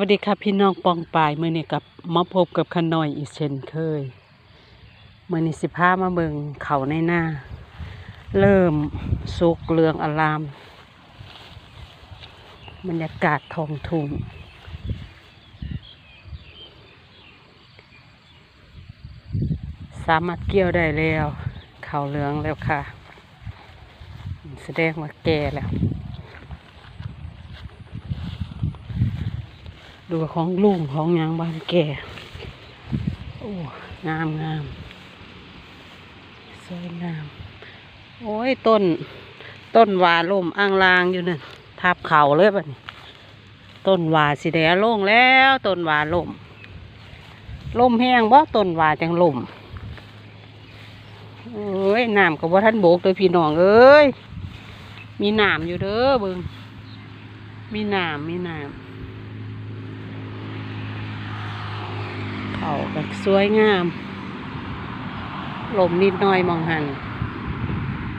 วัสดีค่ะพี่น้องปองปายเมื่อนี้กับมาพบกับขนอยอีกเช่นเคยเมื่อนี้สิพามาเบิงเขาในหน้า เริ่มสุกเรืองอาราม บรรยากาศทองทุ่งสามารถเกี่ยวได้แล้ว เขาเหลืองแล้วค่ะ แสดงว่าแก่แล้ว ดูของลุงของยางบ้านแก่ โอ้ งามงาม สวยงาม โอ้ย ต้น ต้นวาล่มอ่างลางอยู่นั่นทับเขาเลยบัดนี้ต้นวาสีแดงล่งแล้ว ต้นวาล่มล่มแห้งบ่ต้นวาจังล่มเอ้ยน้ำกับว่าท่านโบกเลยพี่น้องเอ้ยมีน้ำอยู่เด้อเบิงมีน้ำมีน้ำ เขาแบบสวยงาม ลมนิดหน่อยมองหัน